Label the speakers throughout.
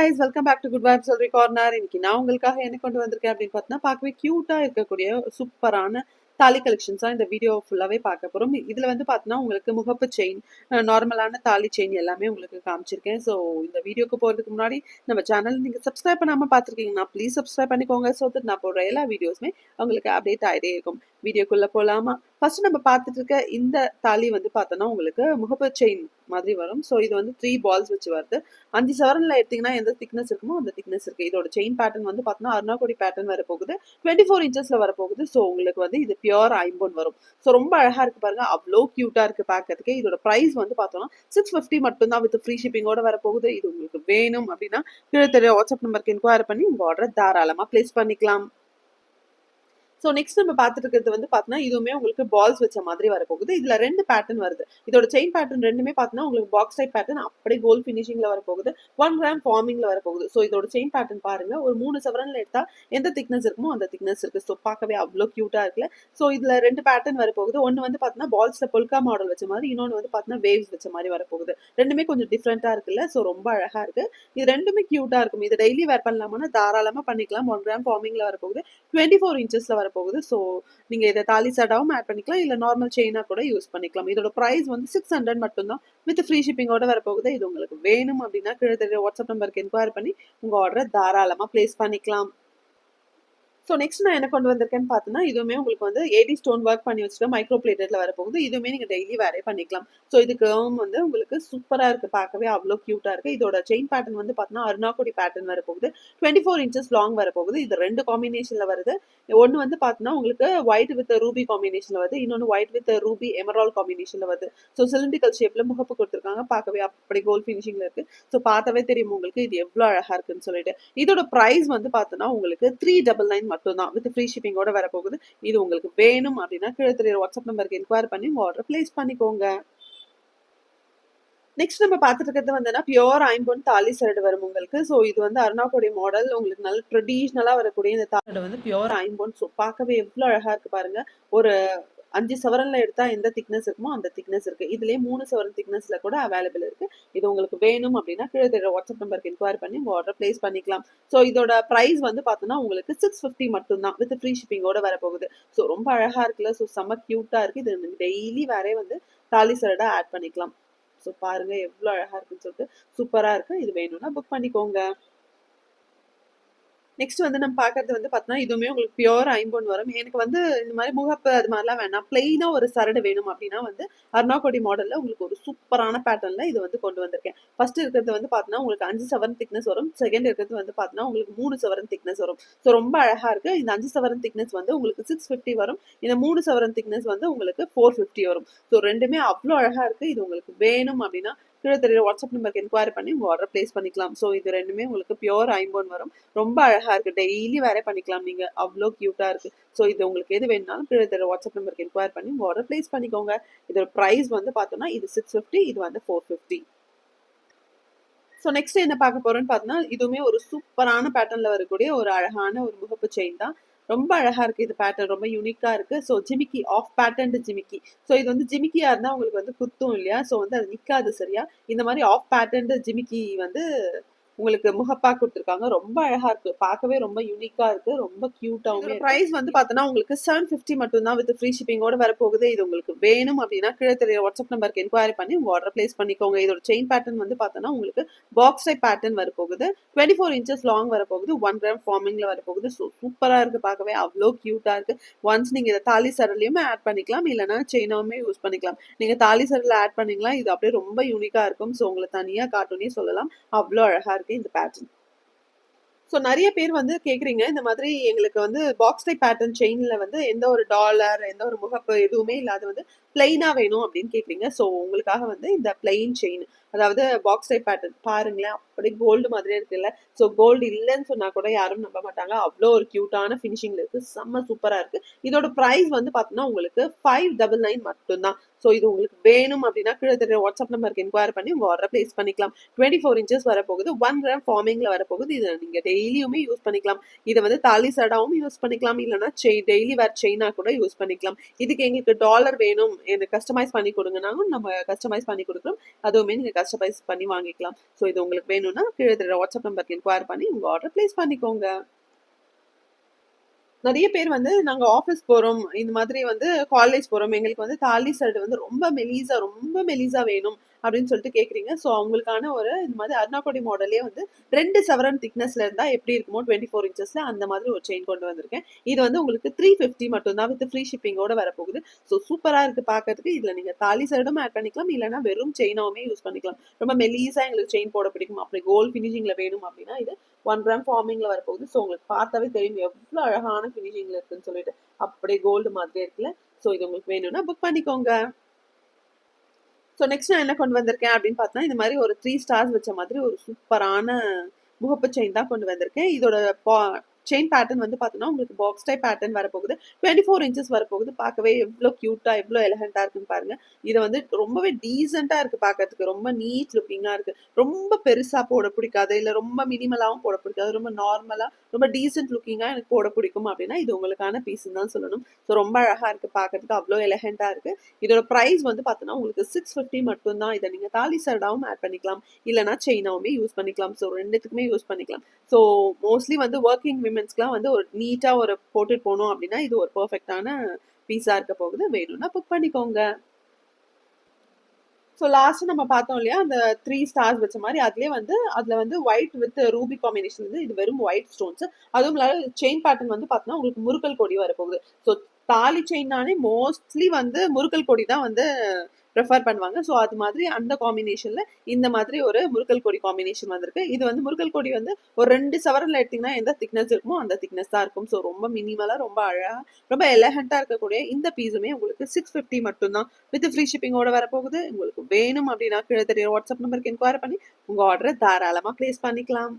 Speaker 1: Guys welcome back to good vibe சொல்றி corner இன்னைக்கு நான் உங்களுக்காக என்ன கொண்டு வந்திருக்கேன் அப்படின்னு பார்த்தீங்கன்னா பார்க்கவே கியூட்டா இருக்கக்கூடிய சூப்பரான தாலி கலெக்ஷன்ஸ் தான் இந்த வீடியோ ஃபுல்லாவே பார்க்க போகிறோம் இதுல வந்து பார்த்தீங்கன்னா உங்களுக்கு முகப்பு செயின் நார்மலான தாலி செயின் எல்லாமே உங்களுக்கு காமிச்சிருக்கேன். ஸோ இந்த வீடியோக்கு போறதுக்கு முன்னாடி நம்ம சேனல் நீங்க சப்ஸ்கிரைப் பண்ணாம பார்த்துருக்கீங்கன்னா ப்ளீஸ் சப்ஸ்கிரைப் பண்ணிக்கோங்க. ஸோ தட் நான் போடுற எல்லா வீடியோஸுமே உங்களுக்கு அப்டேட் ஆகிட்டே இருக்கும். வீடியோக்குள்ள போகலாமா ஃபர்ஸ்ட் நம்ம பார்த்துட்டு இருக்க இந்த தாலி வந்து பார்த்தோன்னா உங்களுக்கு முகப்பு செயின் மாதிரி வரும். ஸோ இது வந்து த்ரீ பால்ஸ் வச்சு வருது. அஞ்சு சவரனில் எடுத்தீங்கன்னா எந்த திக்னஸ் இருக்குமோ அந்த திக்னஸ் இருக்கு. இதோட செயின் பேட்டர்ன் வந்து பார்த்தோன்னா அருணாக்கோடி பேட்டர்ன் வர போகுது டுவெண்ட்டி ஃபோர் இன்ச்சஸ்ல வரப்போகுது. போகுது ஸோ உங்களுக்கு வந்து இது பியூர் ஐம்போன் வரும். ஸோ ரொம்ப அழகா இருக்கு பாருங்க. அவ்வளோ க்யூட்டாக இருக்கு பார்க்கறதுக்கு. இதோட ப்ரைஸ் வந்து பார்த்தோம்னா சிக்ஸ் ஃபிஃப்டி மட்டும் தான் வித் ஃப்ரீ ஷிப்பிங்கோட வர போகுது இது உங்களுக்கு வேணும் அப்படின்னா கீழே தெரிய வாட்ஸ்அப் நம்பருக்கு இன்கொயர் பண்ணி உங்கள் ஆர்டர் தாராளமா ப்ளேஸ் பண்ணிக்கலாம். ஸோ நெக்ஸ்ட் நம்ம பார்த்துட்டு இருக்கிறது வந்து பார்த்தோன்னா இதுவுமே உங்களுக்கு பால்ஸ் வச்ச மாதிரி வரப்போகுது. இதில் ரெண்டு பேட்டர்ன் வருது. இதோட செயின் பேட்டர்ன் ரெண்டுமே பார்த்தோன்னா உங்களுக்கு பாக்ஸ் டைப் பேட்டர்ன் அப்படியே கோல் ஃபினிஷிங்கில் வரப்போகுது. ஒன் கிராம் ஃபார்மிங்கில் வரப்போகுது. ஸோ இதோட செயின் பேட்டர்ன் பாருங்க. ஒரு மூணு சவரனில் எடுத்தால் எந்த திக்னஸ் இருக்குமோ அந்த திக்னஸ் இருக்குது ஸோ பார்க்கவே அவ்வளோ க்யூட்டாக இருக்குல்ல. ஸோ இதில் ரெண்டு பேட்டர்ன் வரப்போகுது. ஒன்று வந்து பார்த்தோன்னா பால்ஸில் பொல்கா மாடல் வச்ச மாதிரி இன்னொன்று வந்து பார்த்தோன்னா வேவ்ஸ் வச்ச மாதிரி வரப்போகுது. ரெண்டுமே கொஞ்சம் டிஃப்ரெண்ட்டாக இருக்குல்ல. ஸோ ரொம்ப அழகாக இருக்குது இது ரெண்டுமே க்யூட்டாக இருக்கும். இது டெய்லி வேர் பண்ணலாமா தாராளமாக பண்ணிக்கலாம். ஒன் கிராம் ஃபார்மிங்கில் வரப்போகுது. டுவெண்ட்டி ஃபோர் இன்ச்சஸில் வர போகுது ஸோ நீங்கள் இதை தாலி சடாவும் ஆட் பண்ணிக்கலாம். இல்லை நார்மல் செயினாக கூட யூஸ் பண்ணிக்கலாம். இதோட ப்ரைஸ் வந்து சிக்ஸ் ஹண்ட்ரட் மட்டும்தான். வித் ஃப்ரீ ஷிப்பிங்கோட வரப்போகுது. இது உங்களுக்கு வேணும் அப்படின்னா கீழே தெரிய வாட்ஸ்அப் நம்பருக்கு என்கொயரி பண்ணி உங்கள் ஆர்டரை தாராளமாக ப்ளேஸ் பண்ணிக்கலாம். ஸோ நெக்ஸ்ட் நான் என்ன கொண்டு வந்திருக்கேன்னு பார்த்தோன்னா இதுவுமே உங்களுக்கு வந்து ஏடி ஸ்டோன் ஒர்க் பண்ணி வச்சுட்டு மைக்ரோ பிளேட்டட்ல வரப்போகுது. இதுவுமே நீங்கள் டெய்லி வேரே பண்ணிக்கலாம். ஸோ இதுக்கு வந்து உங்களுக்கு சூப்பராக இருக்குது பார்க்கவே அவ்வளோ க்யூட்டாக இருக்குது இதோட செயின் பேட்டர்ன் வந்து பார்த்தோன்னா அருணாக்குடி பேட்டர்ன் வரப்போகுது. டுவெண்ட்டி ஃபோர் இன்ச்சஸ் லாங் வரப்போகுது. இது ரெண்டு காம்பினேஷனில் வருது. ஒன்று வந்து பார்த்தோன்னா உங்களுக்கு ஒயிட் வித் ரூபி காம்பினேஷனில் வருது. இன்னொன்று ஒயிட் வித் ரூபி எமரால் காம்பினேஷனில் வருது. ஸோ சிலிண்டிக்கல் ஷேப்பில் முகப்பு கொடுத்துருக்காங்க. பார்க்கவே அப்படி கோல்ட் ஃபினிஷிங்கில் இருக்குது ஸோ பார்த்தாவே தெரியும் உங்களுக்கு இது எவ்வளோ அழகாக இருக்குன்னு சொல்லிட்டு. இதோட ப்ரைஸ் வந்து பார்த்தோன்னா உங்களுக்கு த்ரீ டபுள் நைன் மட்டும்தான். வித் ஃப்ரீ ஷிப்பிங்கோட வரப்போகுது. இது உங்களுக்கு வேணும் அப்படின்னா கீழே தெரியுற வாட்ஸ்அப் நம்பருக்கு என்கொயரி பண்ணி உங்கள் ஆர்டர் பிளேஸ் பண்ணிக்கோங்க. நெக்ஸ்ட் நம்ம பார்த்துட்டு இருக்கிறது வந்துன்னா பியோர் ஐம்பொன் தாலி சரடு வரும் உங்களுக்கு. ஸோ இது வந்து அருணாக்குடைய மாடல் உங்களுக்கு நல்ல ட்ரெடிஷ்னலாக வரக்கூடிய இந்த தாலி வந்து பியோர் ஐம்பொன். ஸோ பார்க்கவே எவ்வளோ அழகாக இருக்கு பாருங்க. ஒரு அஞ்சு சவரன்ல எடுத்தால் எந்த திக்னஸ் இருக்குமோ அந்த திக்னஸ் இருக்கு. இதுலேயே மூணு சவரன் திக்னஸ்ல கூட அவைலபிள் இருக்கு. இது உங்களுக்கு வேணும் அப்படின்னா கீழே வாட்ஸ்அப் நம்பருக்கு என்கொயரி பண்ணி உங்கள் ஆர்டர் பிளேஸ் பண்ணிக்கலாம். ஸோ இதோட ப்ரைஸ் வந்து பார்த்தோன்னா உங்களுக்கு சிக்ஸ் ஃபிஃப்டி மட்டும் தான் வித் ஃப்ரீ ஷிப்பிங்கோட வரப்போகுது. ஸோ ரொம்ப அழகா இருக்குல்ல. ஸோ செம்ம க்யூட்டாக இருக்கு. இது டெய்லி வேறே வந்து தாலி சரடாக ஆட் பண்ணிக்கலாம். ஸோ பாருங்க எவ்வளோ அழகா இருக்குன்னு சொல்லிட்டு சூப்பராக இருக்கு. இது வேணும்னா புக் பண்ணிக்கோங்க. நெக்ஸ்ட் வந்து நம்ம பார்க்கறது வந்து பார்த்தோன்னா இதுவுமே உங்களுக்கு பியூர் ஐம்பொன் வரும். எனக்கு வந்து இந்த மாதிரி முகப்பு அது மாதிரிலாம் வேணாம் பிளெயினாக ஒரு சரடு வேணும் அப்படின்னா வந்து அருணாக்கோடி மாடலில் உங்களுக்கு ஒரு சூப்பரான பேட்டர்னில் இது வந்து கொண்டு வந்திருக்கேன். ஃபர்ஸ்ட் இருக்கிறது வந்து பார்த்தோன்னா உங்களுக்கு அஞ்சு சவரன் திக்னஸ் வரும். செகண்ட் இருக்கிறது வந்து பார்த்தோன்னா உங்களுக்கு மூணு சவரன் திக்னஸ் வரும். ஸோ ரொம்ப அழகாக இருக்குது இந்த அஞ்சு சவரன் திக்னஸ் வந்து உங்களுக்கு சிக்ஸ் ஃபிஃப்டி வரும். இந்த மூணு சவரன் திக்னஸ் வந்து உங்களுக்கு ஃபோர் ஃபிஃப்டி வரும். ஸோ ரெண்டுமே அவ்வளோ அழகாக இருக்குது இது உங்களுக்கு வேணும் அப்படின்னா கீழே தெரியுற வாட்ஸ்அப் நம்பருக்கு என்கொயரி பண்ணி உங்கள் ஆர்டர் பிளேஸ் பண்ணிக்கலாம். ஸோ இது ரெண்டுமே உங்களுக்கு பியோர் ஐம்போன் வரும். ரொம்ப அழகாக இருக்குது டெய்லி வேற பண்ணிக்கலாம். நீங்கள் அவ்வளோ க்யூட்டாக இருக்குது ஸோ இது உங்களுக்கு எது வேணுனாலும் கீழே தெரியுற வாட்ஸ்அப் நம்பருக்கு என்கொயரி பண்ணி உங்கள் ஆர்டர் பிளேஸ் பண்ணிக்கோங்க. இதோட ப்ரைஸ் வந்து பார்த்தோன்னா இது சிக்ஸ் ஃபிஃப்டி இது வந்து ஃபோர் ஃபிஃப்டி ஸோ நெக்ஸ்ட் என்ன பார்க்க போறோம்னு பார்த்தோன்னா இதுவுமே ஒரு சூப்பரான பேட்டர்னில் வரக்கூடிய ஒரு அழகான ஒரு முகப்பு செயின் தான். ரொம்ப அழகா இருக்கு. இது பேட்டர்ன் ரொம்ப யூனிக்கா இருக்கு. ஸோ ஜிமிக்கி ஆஃப் பேட்டர்ன் ஜிமிக்கி. ஸோ இது வந்து ஜிமிக்கியா இருந்தா உங்களுக்கு வந்து குத்தும் இல்லையா? ஸோ வந்து அது நிக்காது சரியா? இந்த மாதிரி ஆஃப் பேட்டர்ன் ஜிமிக்கி வந்து உங்களுக்கு முகப்பா கொடுத்துருக்காங்க. ரொம்ப அழகா இருக்கு. பார்க்கவே ரொம்ப யூனிக்கா இருக்கு. ரொம்ப கியூட்டாவும் ப்ரைஸ் வந்து பார்த்தோன்னா உங்களுக்கு செவன் ஃபிஃப்டி மட்டும் தான் வித் ஃப்ரீ ஷிப்பிங்கோட வரப்போகுது. இது உங்களுக்கு வேணும் அப்படின்னா கீழே தெரிய வாட்ஸ்அப் நம்பருக்கு என்கொயரி பண்ணி உங்க ஆர்டர் பிளேஸ் பண்ணிக்கோங்க. இதோட செயின் பேட்டர்ன் வந்து பார்த்தோன்னா உங்களுக்கு பாக்ஸ் டைப் பேட்டர்ன் வரப்போகுது. டுவெண்ட்டி ஃபோர் இன்ச்சஸ் லாங் வரப்போகுது ஒன் கிராம் ஃபார்மிங்ல வரப்போகுது. ஸோ சூப்பரா இருக்கு பார்க்கவே. அவ்வளோ கியூட்டா இருக்கு. ஒன்ஸ் நீங்க இதை தாலி சரலையுமே ஆட் பண்ணிக்கலாம். இல்லைன்னா செயினாவுமே யூஸ் பண்ணிக்கலாம். நீங்க தாலி சரல ஆட் பண்ணிக்கலாம். இது அப்படியே ரொம்ப யூனிக்கா இருக்கும். ஸோ உங்களை தனியா காட்டுனே சொல்லலாம். அவ்வளோ அழகா இருக்கு. இந்த பேட்டர்ன் ஸோ நிறைய பேர் வந்து கேட்குறீங்க இந்த மாதிரி எங்களுக்கு வந்து பாக்ஸ் டைப் பேட்டர்ன் செயினில் வந்து எந்த ஒரு டாலர் எந்த ஒரு முகப்பு எதுவுமே இல்லாத வந்து பிளெயினாக வேணும் அப்படின்னு கேட்குறீங்க ஸோ உங்களுக்காக வந்து இந்த பிளெயின் செயின் அதாவது பாக்ஸ் டைப் பேட்டர்ன் பாருங்களேன் அப்படி கோல்டு மாதிரியே இருக்குல்ல. ஸோ கோல்டு இல்லைன்னு சொன்னா கூட யாரும் நம்ப மாட்டாங்க. அவ்வளோ ஒரு க்யூட்டான ஃபினிஷிங்ல இருக்கு. செம்ம சூப்பரா இருக்கு. இதோட ப்ரைஸ் வந்து பார்த்தீங்கன்னா உங்களுக்கு ஃபைவ் டபுள் நைன் மட்டும்தான். ஸோ இது உங்களுக்கு வேணும் அப்படின்னா கீழே தெரிய வாட்ஸ்அப் நம்பருக்கு என்கொயர் பண்ணி உங்க ஆர்டர் பிளேஸ் பண்ணிக்கலாம். டுவெண்ட்டி ஃபோர் இன்ச்சஸ் வரப்போகுது ஒன் கிராம் ஃபார்மிங்கில் வரப்போகுது. இதை நீங்க டெய்லியுமே யூஸ் பண்ணிக்கலாம். இதை வந்து தாலி சடாவும் யூஸ் பண்ணிக்கலாம். இல்லைன்னா செய் டெய்லி வேர் செயினாக கூட யூஸ் பண்ணிக்கலாம். இதுக்கு எங்களுக்கு டாலர் வேணும். எனக்கு கஸ்டமைஸ் பண்ணி கொடுங்கனாலும் நம்ம கஸ்டமைஸ் பண்ணி கொடுக்குறோம். அதுவுமே நீங்கள் கஸ்டமைஸ் பண்ணி வாங்கிக்கலாம். ஸோ இது உங்களுக்கு வேணும்னா கீழே வாட்ஸ்அப் நம்பருக்கு இன்கொயர் பண்ணி உங்கள் ஆர்டர் ப்ளேஸ் பண்ணிக்கோங்க. நிறைய பேர் வந்து நாங்க ஆஃபீஸ் போறோம் இந்த மாதிரி வந்து காலேஜ் போறோம். எங்களுக்கு வந்து தாலி சைடு வந்து ரொம்ப மெலிசா ரொம்ப மெலிசா வேணும் அப்படின்னு சொல்லிட்டு கேட்குறீங்க ஸோ அவங்களுக்கான ஒரு இந்த மாதிரி அருணாக்கொடி மாடலே வந்து ரெண்டு செவரன் திக்னஸ்ல இருந்தா எப்படி இருக்குமோ டுவெண்ட்டி ஃபோர் இன்ச்சஸ்ல அந்த மாதிரி ஒரு செயின் கொண்டு வந்திருக்கேன். இது வந்து உங்களுக்கு த்ரீ ஃபிஃப்டி மட்டும் தான் வித் ஃப்ரீ ஷிப்பிங்கோட வரப்போகுது. ஸோ சூப்பராக இருக்கு பார்க்கறதுக்கு இதில் நீங்கள் தாலி சைடும் ஆட் பண்ணிக்கலாம் இல்லைன்னா வெறும் செயினாவுமே யூஸ் பண்ணிக்கலாம். ரொம்ப மெலீஸாக எங்களுக்கு செயின் போட பிடிக்கும். அப்படி கோல் ஃபினிஷிங்கில் வேணும் அப்படின்னா இது ஒன் கிராம் ஃபார்மிங்ல வரப்போகுது. ஸோ உங்களுக்கு பார்த்தாவே தெரியும். எவ்வளோ அழகான ஃபினிஷிங்ல இருக்குன்னு சொல்லிட்டு. அப்படியே கோல்டு மாதிரி இருக்குல்ல. ஸோ இது உங்களுக்கு வேணும்னா புக் பண்ணிக்கோங்க. ஸோ நெக்ஸ்ட் நான் என்ன கொண்டு வந்திருக்கேன் அப்படின்னு பார்த்தா இந்த மாதிரி ஒரு த்ரீ ஸ்டார்ஸ் வச்ச மாதிரி ஒரு சூப்பரான முகப்பு செயின் தான் கொண்டு வந்திருக்கேன். இதோட செயின் பேட்டர்ன் வந்து பார்த்தோன்னா உங்களுக்கு பாக்ஸ் டைப் பேட்டர்ன் வரப்போகுது. டுவெண்ட்டி ஃபோர் இன்ச்சஸ் வரப்போகுது. பார்க்கவே எவ்வளோ க்யூட்டா எவ்வளோ எலகண்ட்டாக இருக்குன்னு பாருங்க. இது வந்து ரொம்பவே டீசெண்டாக இருக்கு பார்க்கறதுக்கு. ரொம்ப நீட் லுக்கிங்கா இருக்கு. ரொம்ப பெருசா போட பிடிக்காது. இல்லை ரொம்ப மினிமலாகவும் போட பிடிக்காது. ரொம்ப நார்மலா ரொம்ப டீசென்ட் லுக்கிங்காக எனக்கு போட பிடிக்கும் அப்படின்னா இது உங்களுக்கான பீஸ் தான் சொல்லணும். ஸோ ரொம்ப அழகா இருக்கு பார்க்கறதுக்கு. அவ்வளோ எலகண்டா இருக்கு. இதோட ப்ரைஸ் வந்து பார்த்தோன்னா உங்களுக்கு சிக்ஸ் ஃபிஃப்டி மட்டும் தான் இதை நீங்க தாலி சர்டாவும் ஆட் பண்ணிக்கலாம். இல்லைனா செயினாவுமே யூஸ் பண்ணிக்கலாம். ஸோ ரெண்டுத்துக்குமே யூஸ் பண்ணிக்கலாம். ஸோ மோஸ்ட்லி வந்து ஒர்க்கிங் விமென்ஸ்க்குலாம் வந்து ஒரு நீட்டாக ஒரு போட்டுட்டு போகணும் அப்படின்னா இது ஒரு பர்ஃபெக்டான பீஸாக இருக்க போகுது. வேணும்னா புக் பண்ணிக்கோங்க. ஸோ லாஸ்ட் நம்ம பார்த்தோம் இல்லையா? அந்த த்ரீ ஸ்டார்ஸ் வச்ச மாதிரி அதுலேயே வந்து அதில் வந்து ஒயிட் வித் ரூபி காம்பினேஷன் வந்து இது வெறும் ஒயிட் ஸ்டோன்ஸ் அதுவும் இல்லாத செயின் பேட்டர்ன் வந்து பார்த்தோன்னா உங்களுக்கு முருக்கல் கொடி வரப்போகுது. ஸோ தாலி செயின்னாலே மோஸ்ட்லி வந்து முருக்கல் கொடி தான் வந்து ப்ரிஃபர் பண்ணுவாங்க. ஸோ அது மாதிரி அந்த காம்பினேஷனில் இந்த மாதிரி ஒரு முருக்கல் கொடி காம்பினேஷன் வந்திருக்கு. இது வந்து முருக்கல் கொடி வந்து ஒரு ரெண்டு சவரில் எடுத்திங்கன்னா எந்த திக்னஸ் இருக்குமோ அந்த திக்னஸ் தான் இருக்கும். ஸோ ரொம்ப மினிமலாக ரொம்ப அழகாக ரொம்ப எலகண்ட்டாக இருக்கக்கூடிய இந்த பீஸுமே உங்களுக்கு சிக்ஸ் ஃபிஃப்டி மட்டும்தான். வித் ஃப்ரீ ஷிப்பிங்கோட வரப்போகுது. உங்களுக்கு வேணும் அப்படின்னா கீழே தெரிய வாட்ஸ்அப் நம்பருக்கு என்கொயர் பண்ணி உங்கள் ஆர்டரை தாராளமாக ப்ளேஸ் பண்ணிக்கலாம்.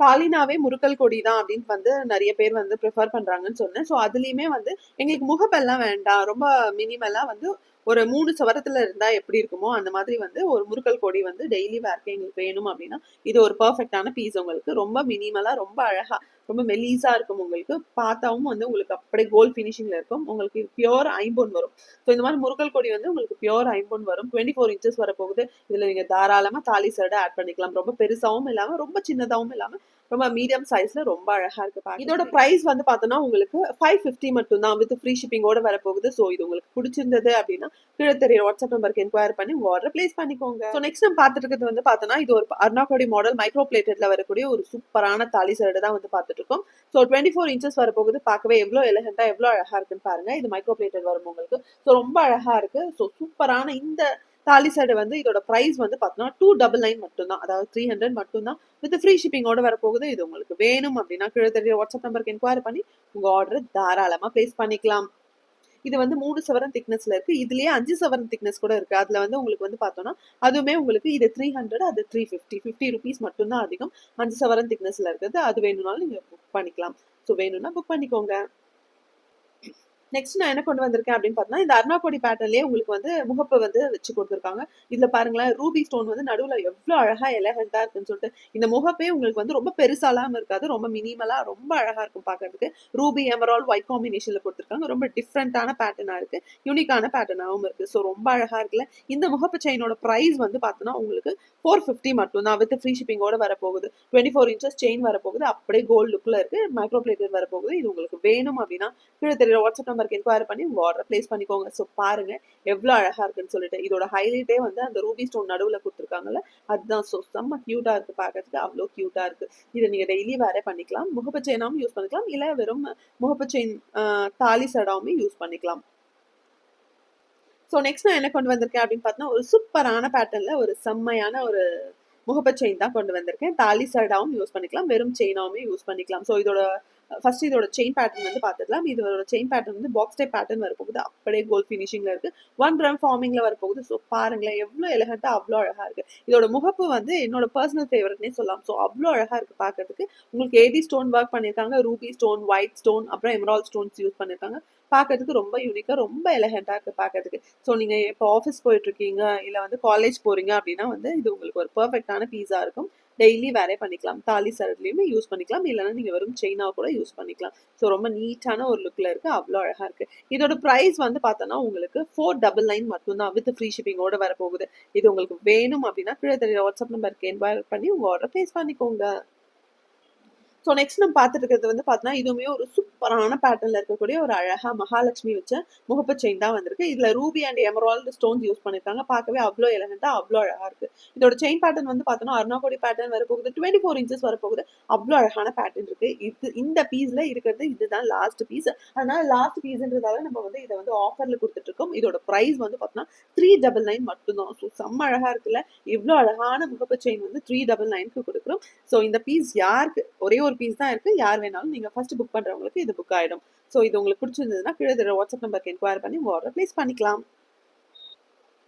Speaker 1: பாலினாவே முருக்கல் கொடி தான் அப்படின்னு வந்து நிறைய பேர் வந்து ப்ரிஃபர் பண்றாங்கன்னு சொன்னேன். ஸோ அதுலயுமே வந்து எங்களுக்கு முகப்பெல்லாம் வேண்டாம். ரொம்ப மினிமலா வந்து ஒரு மூணு சவரத்துல இருந்தா எப்படி இருக்குமோ அந்த மாதிரி வந்து ஒரு முறுக்கல் கொடி வந்து டெய்லி வேர்க்கு எங்களுக்கு வேணும் அப்படின்னா இது ஒரு பர்ஃபெக்டான பீஸ் உங்களுக்கு. ரொம்ப மினிமலா ரொம்ப அழகா ரொம்ப மெலீஸா இருக்கும் உங்களுக்கு. பார்த்தாவும் வந்து உங்களுக்கு அப்படியே கோல் பினிஷிங்ல இருக்கும். உங்களுக்கு பியோர் ஐம்பொன் வரும். ஸோ இந்த மாதிரி முருகல் கொடி வந்து உங்களுக்கு பியோர் ஐம்பொன் வரும். டுவெண்ட்டி ஃபோர் இன்ச்சஸ் வரப்போகுது. இதுல நீங்க தாராளமா தாலி சர்டை ஆட் பண்ணிக்கலாம். ரொம்ப பெருசாவும் இல்லாம ரொம்ப சின்னதாவும் இல்லாம ரொம்ப மீடியம் சைஸ்ல ரொம்ப அழகா இருக்கு பாருங்க இதோட பிரைஸ் வந்து பார்த்தோன்னா உங்களுக்கு ஃபைவ் ஃபிஃப்டி மட்டும் தான் வித் ஃப்ரீ ஷிப்பிங்கோட வரப்போகுது. ஸோ இது உங்களுக்கு பிடிச்சிருந்தது அப்படின்னா கீழே தெரிய வாட்ஸ்அப் நம்பருக்கு என்கொயர் பண்ணி உங்க ஆர்டர் பிளேஸ் பண்ணிக்கோங்க. ஸோ நெக்ஸ்ட் நம்ம பார்த்துட்டு இருக்கிறது வந்து பார்த்தோன்னா இது ஒரு அருணாக்கோடி மாடல் மைக்ரோ பிளேட்டட்ல வரக்கூடிய ஒரு சூப்பரான தாலி சரடு தான் வந்து பார்த்துட்டு இருக்கோம். ஸோ டுவெண்ட்டி ஃபோர் இன்ச்சஸ் வரப்போகுது. பார்க்கவே எவ்வளோ எலகண்டா எவ்வளோ அழகா இருக்குன்னு பாருங்க. இது மைக்ரோ பிளேட்டட் வரும் உங்களுக்கு. ஸோ ரொம்ப அழகா இருக்கு. ஸோ சூப்பரான இந்த தாலி சைடு வந்து இதோட ப்ரைஸ் வந்து பார்த்தோன்னா டூ டபுள் நைன் மட்டும்தான். அதாவது த்ரீ ஹண்ட்ரட் மட்டும்தான். வித் ஃப்ரீ ஷிப்பிங்கோட வரப்போகுது. இது உங்களுக்கு வேணும் அப்படின்னா கீழே தெரிய வாட்ஸ்அப் நம்பருக்கு என்கொயரி பண்ணி உங்கள் ஆர்டர் தாராளமாக ப்ளேஸ் பண்ணிக்கலாம். இது வந்து மூணு சவரன் திக்னஸ்ல இருக்கு. இதுலயே அஞ்சு சவரன் திக்னஸ் கூட இருக்கு. அதுல வந்து உங்களுக்கு வந்து பார்த்தோம்னா அதுவுமே உங்களுக்கு இது த்ரீ ஹண்ட்ரட் அது த்ரீ ஃபிஃப்டி ஃபிஃப்டி ருபீஸ் மட்டும்தான் அதிகம். அஞ்சு சவரன் திக்னஸ்ல இருக்குது அது வேணும்னாலும் நீங்க புக் பண்ணிக்கலாம். ஸோ வேணும்னா புக் பண்ணிக்கோங்க. நெக்ஸ்ட் நான் என்ன கொண்டு வந்திருக்கேன் அப்படின்னு பார்த்தா இந்த அர்ணாபொடி பேட்டர்லயே உங்களுக்கு வந்து முகப்பு வந்து வச்சு கொடுத்துருக்காங்க. இதுல பாருங்களேன் ரூபி ஸ்டோன் வந்து நடுவுல எவ்வளவு அழகா எலகண்டா இருக்குன்னு சொல்லிட்டு இந்த முகப்பே உங்களுக்கு வந்து ரொம்ப பெருசாலாம் இருக்காது ரொம்ப மினிமலா ரொம்ப அழகா இருக்கும் பாக்குறதுக்கு ரூபி எமரால் ஒயிட் காம்பினேஷன்ல கொடுத்துருக்காங்க. ரொம்ப டிஃப்ரெண்ட்டான பேட்டர்னா இருக்கு. யூனிக்கான பேட்டர்னாவும் இருக்கு. ஸோ ரொம்ப அழகா இருக்குல்ல. இந்த முகப்பு செயினோட ப்ரைஸ் வந்து பார்த்தோன்னா உங்களுக்கு ஃபோர் ஃபிஃப்டி மட்டும் தான் வித் ஃப்ரீ ஷிப்பிங்கோட வரப்போகுது. டுவெண்ட்டி ஃபோர் இன்ச்சஸ் செயின் வரப்போகுது. அப்படியே கோல்டு லுக்ல இருக்கு. மைக்ரோ பிளேட்டர் வரப்போகுது. இது உங்களுக்கு வேணும் அப்படின்னா கீழே தெரியல வாட்ஸ்அப் நம்பருக்கு என்கொயர் பண்ணி உங்கள் ஆர்டர் பிளேஸ் பண்ணிக்கோங்க. ஸோ பாருங்க எவ்வளோ அழகா இருக்குன்னு சொல்லிட்டு இதோட ஹைலைட்டே வந்து அந்த ரூபி ஸ்டோன் நடுவில் கொடுத்துருக்காங்கல்ல அதுதான். ஸோ செம்ம க்யூட்டாக இருக்கு பார்க்கறதுக்கு அவ்வளோ க்யூட்டாக இருக்கு. இதை நீங்க டெய்லி வேற பண்ணிக்கலாம். முகப்பு யூஸ் பண்ணிக்கலாம். இல்லை வெறும் முகப்பு செயின் தாலி சடாவுமே யூஸ் பண்ணிக்கலாம். ஸோ நெக்ஸ்ட் நான் என்ன கொண்டு வந்திருக்கேன் அப்படின்னு பார்த்தோன்னா ஒரு சூப்பரான பேட்டர்ல ஒரு செம்மையான ஒரு முகப்ப செயின் தான் கொண்டு வந்திருக்கேன். தாலி சடாவும் யூஸ் பண்ணிக்கலாம். வெறும் செயினாவுமே யூஸ் பண்ணிக்கலாம். ஸோ இதோட ஃபர்ஸ்ட் இதோட செயின் பேட்டர்ன் வந்து பார்த்துக்கலாம் இதோட செயின் பேட்டர்ன் வந்து பாக்ஸ் டைப் பேட்டர்ன் வரப்போகுது. அப்படியே கோல் ஃபினிஷிங்ல இருக்கு. ஒன் கிராம் ஃபார்மிங்ல வரப்போகுது. ஸோ பாருங்களேன் எவ்வளோ எலகண்டா அவ்வளோ அழகா இருக்கு. இதோட முகப்பு வந்து என்னோட பர்சனல் ஃபேவரட்னே சொல்லலாம். ஸோ அவ்வளோ அழகா இருக்கு பார்க்கறதுக்கு. உங்களுக்கு ஏடி ஸ்டோன் ஒர்க் பண்ணியிருக்காங்க. ரூபி ஸ்டோன் ஒயிட் ஸ்டோன் அப்புறம் எமரால் ஸ்டோன்ஸ் யூஸ் பண்ணியிருக்காங்க. பார்க்கறதுக்கு ரொம்ப யூனிக்காக ரொம்ப எலகண்டாக இருக்குது பார்க்கறதுக்கு. ஸோ நீங்கள் இப்போ ஆஃபீஸ் போயிட்டு இருக்கீங்க இல்லை வந்து காலேஜ் போகிறீங்க அப்படின்னா வந்து இது உங்களுக்கு ஒரு பர்ஃபெக்டான பீஸாக இருக்கும். டெய்லி வேறே பண்ணிக்கலாம். தாலி சரட்லையுமே யூஸ் பண்ணிக்கலாம். இல்லைன்னா நீங்கள் வெறும் செயினாக கூட யூஸ் பண்ணிக்கலாம். ஸோ ரொம்ப நீட்டான ஒரு லுக்கில் இருக்குது அவ்வளோ அழகாக இருக்குது இதோட ப்ரைஸ் வந்து பார்த்தோன்னா உங்களுக்கு ஃபோர் டபுள் நைன் மட்டும்தான் வித் ஃப்ரீ ஷிப்பிங்கோட வரப்போகுது. இது உங்களுக்கு வேணும் அப்படின்னா கீழே தெரிய வாட்ஸ்அப் நம்பருக்கு என்வயர் பண்ணி உங்கள் ஆர்டர் பேஸ் பண்ணிக்கோங்க. ஸோ நெக்ஸ்ட் நம்ம பார்த்துட்டு இருக்கிறது வந்து பார்த்தோன்னா இதுவுமே ஒரு சூப்பரான பேட்டர்னில் இருக்கக்கூடிய ஒரு அழகாக மகாலட்சுமி வச்ச முகப்பு செயின் தான் வந்திருக்கு. இதில் ruby and emerald stones use பண்ணியிருக்காங்க பார்க்கவே அவ்வளோ எலகண்ட்டாக அவ்வளோ அழகாக இருக்குது இதோட செயின் பேட்டர்ன் வந்து பார்த்தோன்னா அருணாகோடி பேட்டர்ன் வரப்போகுது. டுவெண்ட்டி ஃபோர் இன்ச்சஸ் வரப்போகுது. அவ்வளோ அழகான பேட்டர்ன் இருக்குது இது இந்த பீஸில் இருக்கிறது இதுதான் லாஸ்ட் பீஸ் அதனால லாஸ்ட் பீஸ்ன்றதால நம்ம வந்து இதை வந்து ஆஃபரில் கொடுத்துட்ருக்கோம் இதோட ப்ரைஸ் வந்து பார்த்தோன்னா த்ரீ டபுள் நைன் மட்டும்தான். ஸோ செம்ம அழகாக இருக்குல்ல. இவ்வளோ அழகான முகப்பு செயின் வந்து த்ரீ டபுள் நைனுக்கு கொடுக்குறோம். ஸோ இந்த பீஸ் யாருக்கு ஒரே ஒரு பீஸ் தான் இருக்குது யார் வேணாலும் நீங்கள் ஃபர்ஸ்ட் புக் பண்ணுறவங்களுக்கு இது புக் ஆகிடும் ஸோ இது உங்களுக்கு பிடிச்சிருந்ததுன்னா கீழே தர வாட்ஸ்அப் நம்பருக்கு என்கொயர் பண்ணி உங்கள் ஆர்டர் ப்ளேஸ் பண்ணிக்கலாம்.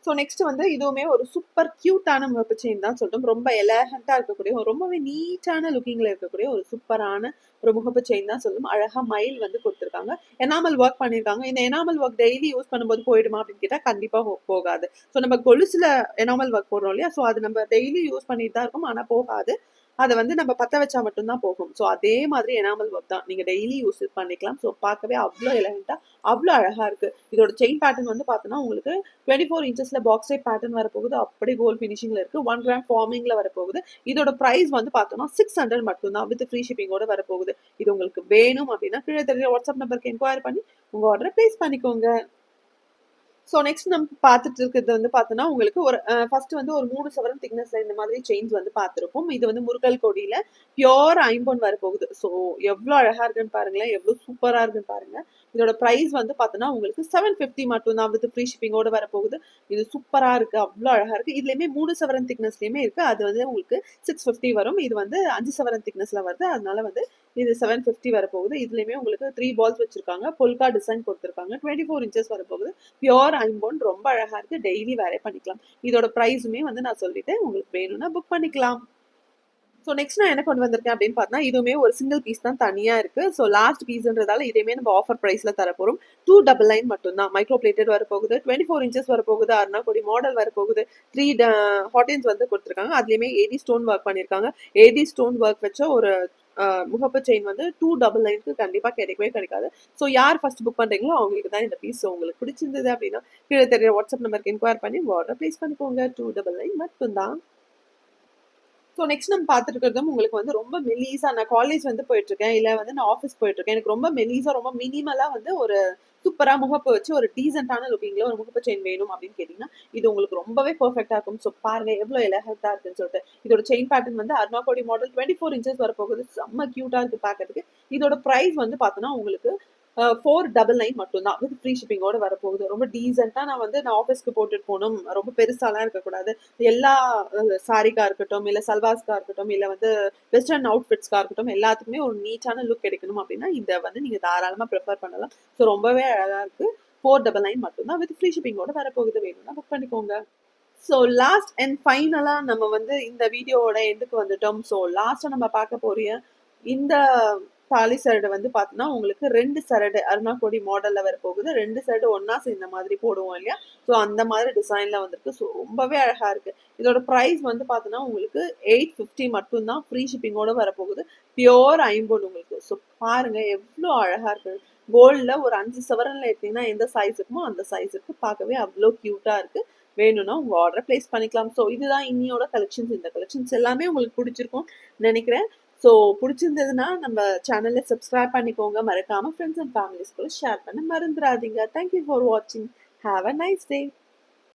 Speaker 1: ஸோ நெக்ஸ்ட் வந்து இதுவுமே ஒரு சூப்பர் க்யூட்டான முகப்பு செயின் தான் சொல்லிட்டோம் ரொம்ப எலகண்ட்டாக இருக்கக்கூடிய ஒரு ரொம்பவே நீட்டான லுக்கிங்கில் இருக்கக்கூடிய ஒரு சூப்பரான ஒரு முகப்பு செயின் தான் சொல்லும் அழகாக மயில் வந்து கொடுத்துருக்காங்க. எனாமல் ஒர்க் பண்ணியிருக்காங்க. இந்த எனாமல் ஒர்க் டெய்லி யூஸ் பண்ணும்போது போயிடுமா அப்படின்னு கேட்டால் கண்டிப்பாக போகாது. ஸோ நம்ம கொலுசில் எனாமல் ஒர்க் போடுறோம் இல்லையா? ஸோ அது நம்ம டெய்லி யூஸ் பண்ணிட்டு தான் இருக்கும். ஆனால் போகாது. அதை வந்து நம்ம பற்ற வச்சா மட்டும்தான் போகும். ஸோ அதே மாதிரி எனாமல் ஒர்க் தான். நீங்கள் டெய்லி யூஸ் பண்ணிக்கலாம். ஸோ பார்க்கவே அவ்வளோ எலகண்ட்டாக அவ்வளோ அழகாக இருக்குது இதோட செயின் பேட்டர்ன் வந்து பார்த்தோன்னா உங்களுக்கு டுவெண்ட்டி ஃபோர் இன்ச்சஸில் பாக்ஸ் டைப் பேட்டர்ன் வரப்போகுது. அப்படியே கோல்ட் ஃபினிஷிங்கில் இருக்குது ஒன் கிராம் ஃபார்மிங்கில் வரப்போகுது. இதோட ப்ரைஸ் வந்து பார்த்தோன்னா சிக்ஸ் ஹண்ட்ரட் மட்டும்தான் வித் ஃப்ரீ ஷிப்பிங்கோட வரப்போகுது. இது உங்களுக்கு வேணும் அப்படின்னா கீழே தெரிஞ்ச வாட்ஸ்அப் நம்பருக்கு என்கொயரி பண்ணி உங்கள் ஆர்டரை ப்ளேஸ் பண்ணிக்கோங்க. ஸோ நெக்ஸ்ட் நம்ம பார்த்துட்டு இருக்கிறது வந்து பார்த்தோன்னா உங்களுக்கு ஒரு ஃபர்ஸ்ட் வந்து ஒரு மூணு சவரன் திக்னஸ்ல இந்த மாதிரி செயின்ஸ் வந்து பார்த்துருப்போம். இது வந்து முருகல் கொடியில பியோர் ஐம்பொன் வரப்போகுது. ஸோ எவ்வளோ அழகா இருக்குன்னு பாருங்களேன். எவ்வளோ சூப்பராக இருக்குன்னு பாருங்க. இதோட ப்ரைஸ் வந்து பார்த்தோன்னா உங்களுக்கு செவன் ஃபிஃப்டி மட்டும் தான் வித் ஃப்ரீ ஷிப்பிங்கோட வரப்போகுது. இது சூப்பராக இருக்குது அவ்வளோ அழகாக இருக்குது இதுலேயுமே மூணு சவரன் திக்னஸ்லேயுமே இருக்குது அது வந்து உங்களுக்கு சிக்ஸ் ஃபிஃப்டி வரும். இது வந்து அஞ்சு சவரன் திக்னஸில் வருது. அதனால வந்து இது செவன் ஃபிஃப்டி வரப்போகுது. இதுலேயுமே உங்களுக்கு த்ரீ பால்ஸ் வச்சிருக்காங்க. பொல்கா டிசைன் கொடுத்துருக்காங்க. டுவெண்ட்டி ஃபோர் இன்ச்சஸ் வரப்போகுது. பியோர் ஐம்போன் ரொம்ப அழகாக இருக்குது டெய்லி வேரே பண்ணிக்கலாம். இதோட ப்ரைஸுமே வந்து நான் சொல்லிட்டேன் உங்களுக்கு வேணும்னா புக் பண்ணிக்கலாம். ஸோ நெக்ஸ்ட் நான் என்ன கொண்டு வந்திருக்கேன் அப்படின்னு பார்த்தா இதுவுமே ஒரு சிங்கிள் பீஸ் தான் தனியாக இருக்குது ஸோ லாஸ்ட் பீஸ்ன்றதால இதையுமே நம்ம ஆஃபர் ப்ரைஸில் தரப்போகிறோம் டூ டபுள் நைன் மட்டும்தான். மைக்ரோ பிளேட்டட் வரப்போகுது. டுவெண்ட்டி ஃபோர் இன்ச்சஸ் வரப்போகுது. அருணா கொடி மாடல் வரப்போகுது த்ரீ ஹாட்டின்ஸ் uh, வந்து கொடுத்துருக்காங்க. அதுலேயுமே ஏடி ஸ்டோன் ஒர்க் பண்ணியிருக்காங்க. ஏடி ஸ்டோன் ஒர்க் வச்ச ஒரு uh, முகப்பு செயின் வந்து டூ டபுள் நைனுக்கு கண்டிப்பாக கிடைக்கவே கிடைக்காது. ஸோ யார் ஃபர்ஸ்ட் புக் பண்ணுறீங்களோ அவங்களுக்கு தான் இந்த பீஸ் உங்களுக்கு பிடிச்சிருந்தது அப்படின்னா கீழே தெரிய வாட்ஸ்அப் நம்பருக்கு இன்கொயர் பண்ணி ஆர்டர் ப்ளேஸ் பண்ணிக்கோங்க. டூ டபுள் நைன் மட்டும்தான். ஸோ நெக்ஸ்ட் நம்ம பார்த்துருக்கிறதும் உங்களுக்கு வந்து ரொம்ப மெலீஸாக நான் காலேஜ் வந்து போயிட்டு இருக்கேன் இல்லை வந்து நான் ஆஃபீஸ் போயிட்டு இருக்கேன் எனக்கு ரொம்ப மெலீஸாக ரொம்ப மினிமலாக வந்து ஒரு சூப்பராக முகப்பு வச்சு ஒரு டீசென்டான லுக்கிங்கில் ஒரு முகப்பு செயின் வேணும் அப்படின்னு கேட்டிங்கன்னா இது உங்களுக்கு ரொம்பவே பர்ஃபெக்டாக இருக்கும். ஸோ பாருங்க எவ்வளோ எலகத்தாக இருக்குன்னு சொல்லிட்டு. இதோட செயின் பேட்டர்ன் வந்து அருணாகோடி மாடல் டுவெண்ட்டி ஃபோர் இன்ச்சஸ் வரப்போகுது. செம்ம க்யூட்டாக இருக்குது பார்க்கறதுக்கு. இதோட ப்ரைஸ் வந்து பார்த்தோன்னா உங்களுக்கு ஃபோர் டபுள் நைன் மட்டும்தான். வித் ஃப்ரீ ஷிப்பிங்கோட வரப்போகுது. ரொம்ப டீசெண்டாக நான் வந்து நான் ஆஃபீஸ்க்கு போட்டுட்டு போகணும். ரொம்ப பெருசாலாம் இருக்கக்கூடாது. எல்லா சாரிக்காக இருக்கட்டும் இல்லை சல்வாஸ்க்காக இருக்கட்டும் இல்லை வந்து வெஸ்டர்ன் அவுட்ஃபிட்ஸ்க்காக இருக்கட்டும் எல்லாத்துக்குமே ஒரு நீட்டான லுக் கிடைக்கணும் அப்படின்னா இதை வந்து நீங்கள் தாராளமாக ப்ரிஃபர் பண்ணலாம். ஸோ ரொம்பவே அழகாக இருக்குது ஃபோர் டபுள் நைன் மட்டும்தான் வித் ஃப்ரீ ஷிப்பிங்கோட வரப்போகுது. வேணும்னா புக் பண்ணிக்கோங்க. ஸோ லாஸ்ட் அண்ட் ஃபைனலாக நம்ம வந்து இந்த வீடியோவோட எண்டுக்கு வந்துட்டோம். ஸோ லாஸ்ட்டாக நம்ம பார்க்க போகிற இந்த தாலி சரடு வந்து பார்த்தோன்னா உங்களுக்கு ரெண்டு சரடு அருணாக்கோடி மாடலில் வர போகுது. ரெண்டு சரடு ஒன்றா சேர்ந்த மாதிரி போடுவோம் இல்லையா? ஸோ அந்த மாதிரி டிசைனில் வந்திருக்கு. ஸோ ரொம்பவே அழகாக இருக்குது இதோட ப்ரைஸ் வந்து பார்த்தோன்னா உங்களுக்கு எயிட் ஃபிஃப்டி மட்டும்தான். ஃப்ரீ ஷிப்பிங்கோட வரப்போகுது. பியோர் ஐம்பொன் உங்களுக்கு. ஸோ பாருங்கள் எவ்வளோ அழகாக இருக்குது கோல்டில் ஒரு அஞ்சு சவரனில் எடுத்தீங்கன்னா எந்த சைஸ் இருக்குமோ அந்த சைஸ் இருக்கு பார்க்கவே அவ்வளோ க்யூட்டாக இருக்குது வேணும்னா உங்கள் ஆர்டரை ப்ளேஸ் பண்ணிக்கலாம். ஸோ இதுதான் இன்னியோட கலெக்ஷன்ஸ் இந்த கலெக்ஷன்ஸ் எல்லாமே உங்களுக்கு பிடிச்சிருக்கும் நினைக்கிறேன். ஸோ பிடிச்சிருந்ததுன்னா நம்ம சேனலை சப்ஸ்கிரைப் பண்ணிக்கோங்க. மறக்காமல் ஃப்ரெண்ட்ஸ் அண்ட் ஃபேமிலிஸ் கூட ஷேர் பண்ண மறந்துடாதீங்க தேங்க்யூ ஃபார் வாட்சிங் ஹாவ் அ நைஸ் டே